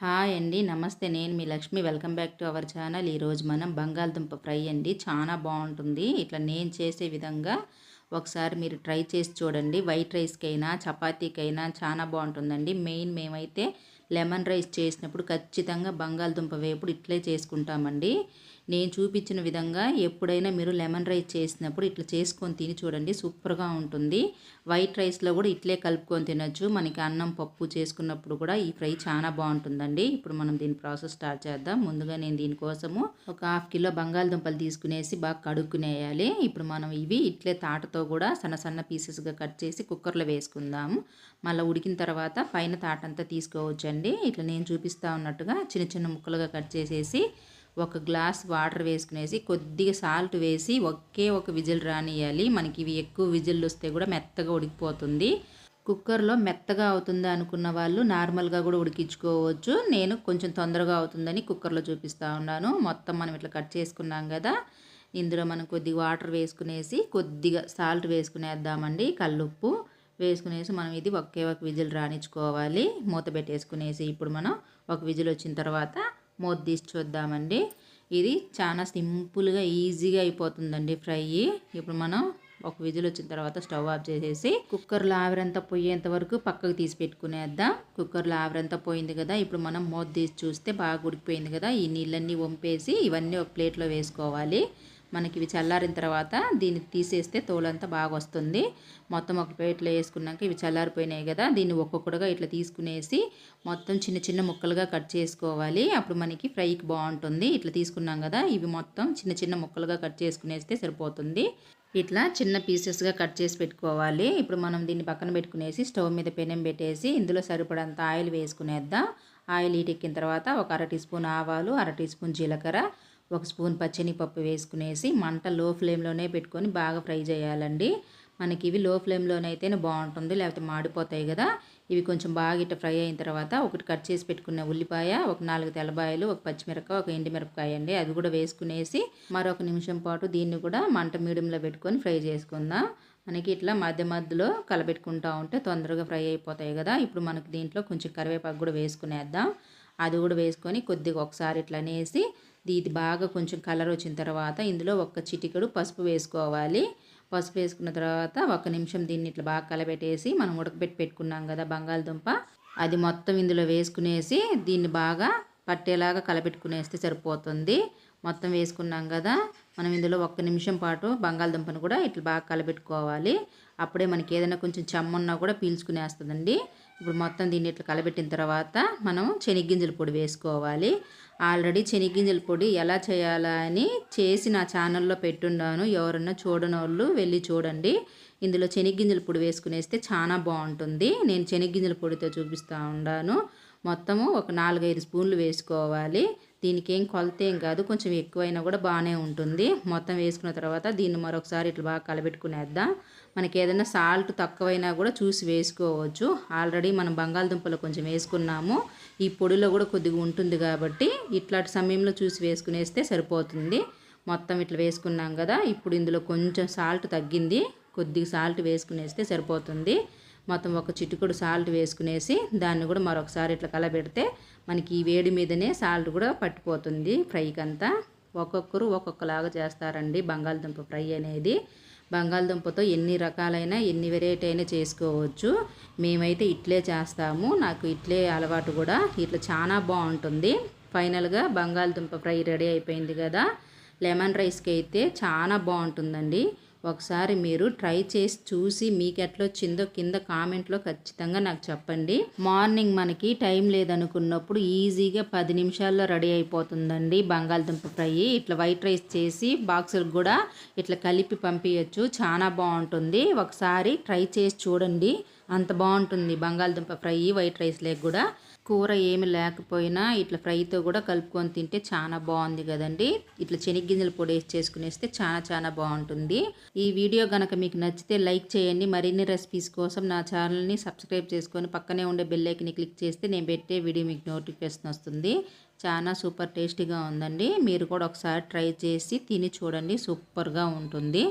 Hi అండి. నమస్తే. నేను మీ Lakshmi. Welcome back to our channel. ఈరోజు మనం బంగాళదుంప ఫ్రై అండి. చాలా బాగుంటుంది. ఇట్లా నేను చేసే విధంగా ఒకసారి మీరు ట్రై చేసి చూడండి. వైట్ రైస్కైనా చపాతీకైనా చాలా బాగుంటుందండి. మెయిన్ మేమైతే లెమన్ రైస్ చేసినప్పుడు ఖచ్చితంగా బంగాళదుంప వేపుడు ఇట్లే చేసుకుంటామండి. నేను చూపించిన విధంగా ఎప్పుడైనా మీరు లెమన్ రైస్ చేసినప్పుడు ఇట్లా చేసుకొని తిని చూడండి సూపర్గా ఉంటుంది. వైట్ రైస్లో కూడా ఇట్లే కలుపుకొని తినొచ్చు. మనకి అన్నం పప్పు చేసుకున్నప్పుడు కూడా ఈ ఫ్రై చాలా బాగుంటుందండి. ఇప్పుడు మనం దీని ప్రాసెస్ స్టార్ట్ చేద్దాం. ముందుగా నేను దీనికోసము ఒక హాఫ్ కిలో బంగాళదుంపలు తీసుకునేసి బాగా కడుక్కునేయాలి. ఇప్పుడు మనం ఇవి ఇట్లే తాటతో కూడా సన్న సన్న పీసెస్గా కట్ చేసి కుక్కర్లో వేసుకుందాము మళ్ళీ ఉడికిన తర్వాత పైన తాటంతా తీసుకోవచ్చండి. ఇట్లా నేను చూపిస్తా ఉన్నట్టుగా చిన్న చిన్న ముక్కలుగా కట్ చేసేసి ఒక గ్లాస్ వాటర్ వేసుకునేసి కొద్దిగా సాల్ట్ వేసి ఒకే ఒక విజిల్ రానియాలి. మనకి ఇవి ఎక్కువ విజిల్లు వస్తే కూడా మెత్తగా ఉడికిపోతుంది. కుక్కర్లో మెత్తగా అవుతుందా అనుకున్న వాళ్ళు నార్మల్గా కూడా ఉడికించుకోవచ్చు. నేను కొంచెం తొందరగా అవుతుందని కుక్కర్లో చూపిస్తూ ఉన్నాను. మొత్తం మనం ఇట్లా కట్ చేసుకున్నాం కదా. ఇందులో మనం కొద్దిగా వాటర్ వేసుకునేసి కొద్దిగా సాల్ట్ వేసుకునేద్దామండి. కల్లుప్పు వేసుకునేసి మనం ఇది ఒకే ఒక విజిల్ రాణించుకోవాలి మూత పెట్టేసుకునేసి ఇప్పుడు మనం ఒక విజిల్ వచ్చిన తర్వాత మూత తీసి చూద్దామండి. ఇది చాలా సింపుల్గా ఈజీగా అయిపోతుందండి ఫ్రై. ఇప్పుడు మనం ఒక విజిల్ వచ్చిన తర్వాత స్టవ్ ఆఫ్ చేసేసి కుక్కర్లో ఆవిరంతా పోయేంత వరకు పక్కకు తీసి పెట్టుకునేద్దాం. కుక్కర్లో ఆవిరంతా పోయింది కదా ఇప్పుడు మనం మూత తీసి చూస్తే బాగా ఉడికిపోయింది కదా ఈ నీళ్ళన్నీ వంపేసి ఇవన్నీ ఒక ప్లేట్లో వేసుకోవాలి. మనకి ఇవి చల్లారిన తర్వాత దీన్ని తీసేస్తే తోలంతా బాగా వస్తుంది. మొత్తం ఒక ప్లేట్లో వేసుకున్నాక ఇవి చల్లారిపోయినాయి కదా దీన్ని ఒక్కొక్కటిగా ఇట్లా తీసుకునేసి మొత్తం చిన్న చిన్న ముక్కలుగా కట్ చేసుకోవాలి. అప్పుడు మనకి ఫ్రైకి బాగుంటుంది. ఇట్లా తీసుకున్నాం కదా ఇవి మొత్తం చిన్న చిన్న ముక్కలుగా కట్ చేసుకునేస్తే సరిపోతుంది. ఇట్లా చిన్న పీసెస్గా కట్ చేసి పెట్టుకోవాలి. ఇప్పుడు మనం దీన్ని పక్కన పెట్టుకునేసి స్టవ్ మీద పెనం పెట్టేసి ఇందులో సరిపడంత ఆయిల్ వేసుకునేద్దాం. ఆయిల్ ఈటెక్కిన తర్వాత ఒక అర టీ స్పూన్ ఆవాలు అర టీ స్పూన్ జీలకర్ర ఒక స్పూన్ పచ్చని పప్పు వేసుకునేసి మంట లో ఫ్లేమ్లోనే పెట్టుకొని బాగా ఫ్రై చేయాలండి. మనకి ఇవి లో ఫ్లేమ్లోనైతేనే బాగుంటుంది లేకపోతే మాడిపోతాయి కదా. ఇవి కొంచెం బాగా ఇట్ట ఫ్రై అయిన తర్వాత ఒకటి కట్ చేసి పెట్టుకున్న ఉల్లిపాయ ఒక నాలుగు తెల్లబాయలు ఒక పచ్చిమిరపకాయ ఒక ఎండిమిరపకాయ అండి. అది కూడా వేసుకునేసి మరొక నిమిషం పాటు దీన్ని కూడా మంట మీడియంలో పెట్టుకొని ఫ్రై చేసుకుందాం. మనకి ఇట్లా మధ్య మధ్యలో కలబెట్టుకుంటూ ఉంటే తొందరగా ఫ్రై అయిపోతాయి కదా. ఇప్పుడు మనకి దీంట్లో కొంచెం కరివేపాకు కూడా వేసుకునేద్దాం. అది కూడా వేసుకొని కొద్దిగా ఒకసారి ఇట్లా అనేసి ఇది బాగా కొంచెం కలర్ వచ్చిన తర్వాత ఇందులో ఒక చిటికెడు పసుపు వేసుకోవాలి. పసుపు వేసుకున్న తర్వాత ఒక నిమిషం దీన్ని ఇట్లా బాగా కలబెట్టేసి మనం ఉడకబెట్టి పెట్టుకున్నాం కదా బంగాళదుంప. అది మొత్తం ఇందులో వేసుకునేసి దీన్ని బాగా పట్టేలాగా కలబెట్టుకునేస్తే సరిపోతుంది. మొత్తం వేసుకున్నాం కదా మనం ఇందులో ఒక్క నిమిషం పాటు బంగాళదుంపను కూడా ఇట్లా బాగా కలబెట్టుకోవాలి. అప్పుడే మనకి ఏదైనా కొంచెం చెమ్మున్నా కూడా పీల్చుకునేస్తుందండి. ఇప్పుడు మొత్తం దీన్ని ఇట్లా కలబెట్టిన తర్వాత మనం శనగ్గింజల పొడి వేసుకోవాలి. ఆల్రెడీ చెనిగింజల పొడి ఎలా చేయాలా అని చేసి నా ఛానల్లో పెట్టున్నాను. ఎవరన్నా చూడని వాళ్ళు వెళ్ళి చూడండి. ఇందులో శనగ్గింజల పొడి వేసుకునేస్తే చాలా బాగుంటుంది. నేను శనగ్గింజల పొడితో చూపిస్తూ ఉన్నాను మొత్తము ఒక నాలుగైదు స్పూన్లు వేసుకోవాలి. దీనికి ఏం కొలత ఏం కాదు. కొంచెం ఎక్కువైనా కూడా బాగానే ఉంటుంది. మొత్తం వేసుకున్న తర్వాత దీన్ని మరొకసారి ఇట్లా బాగా కలబెట్టుకునేద్దాం. మనకి ఏదైనా సాల్ట్ తక్కువైనా కూడా చూసి వేసుకోవచ్చు. ఆల్రెడీ మనం బంగాళదుంపలు కొంచెం వేసుకున్నాము. ఈ పొడిలో కూడా కొద్దిగా ఉంటుంది కాబట్టి ఇట్లాంటి సమయంలో చూసి వేసుకునేస్తే సరిపోతుంది. మొత్తం ఇట్లా వేసుకున్నాం కదా ఇప్పుడు ఇందులో కొంచెం సాల్ట్ తగ్గింది. కొద్దిగా సాల్ట్ వేసుకునేస్తే సరిపోతుంది. మొత్తం ఒక చిటుకుడు సాల్ట్ వేసుకునేసి దాన్ని కూడా మరొకసారి ఇట్లా కలబెడితే మనకి ఈ వేడి మీదనే సాల్ట్ కూడా పట్టిపోతుంది ఫ్రైకి అంతా. ఒక్కొక్కరు ఒక్కొక్కలాగా చేస్తారండి బంగాళదుంప ఫ్రై అనేది. బంగాళదుంపతో ఎన్ని రకాలైన ఎన్ని వెరైటీ అయినా చేసుకోవచ్చు. మేమైతే ఇట్లే చేస్తాము. నాకు ఇట్లే అలవాటు కూడా. ఇట్లా చాలా బాగుంటుంది. ఫైనల్గా బంగాళదుంప ఫ్రై రెడీ అయిపోయింది కదా. లెమన్ రైస్కి అయితే చాలా బాగుంటుందండి. ఒకసారి మీరు ట్రై చేసి చూసి మీకు ఎట్లా వచ్చిందో కింద కామెంట్లో ఖచ్చితంగా నాకు చెప్పండి. మార్నింగ్ మనకి టైం లేదనుకున్నప్పుడు ఈజీగా పది నిమిషాల్లో రెడీ అయిపోతుందండి బంగాళదుంప ఫ్రై. ఇట్లా వైట్ రైస్ చేసి బాక్సులకు కూడా ఇట్లా కలిపి పంపించచ్చు చాలా బాగుంటుంది. ఒకసారి ట్రై చేసి చూడండి. అంత బాగుంటుంది. బంగాళదుంప ఫ్రై వైట్ రైస్ లేక కూడా. కూర ఏమి లేకపోయినా ఇట్లా ఫ్రైతో కూడా కలుపుకొని తింటే చాలా బాగుంది కదండి. ఇట్లా శనగ్గింజలు పొడి వేసి చేసుకునేస్తే చాలా చాలా బాగుంటుంది. ఈ వీడియో కనుక మీకు నచ్చితే లైక్ చేయండి. మరిన్ని రెసిపీస్ కోసం నా ఛానల్ని సబ్స్క్రైబ్ చేసుకొని పక్కనే ఉండే బెల్లైకిని క్లిక్ చేస్తే నేను పెట్టే వీడియో మీకు నోటిఫికేషన్ వస్తుంది. చాలా సూపర్ టేస్టీగా ఉందండి. మీరు కూడా ఒకసారి ట్రై చేసి తిని చూడండి. సూపర్గా ఉంటుంది.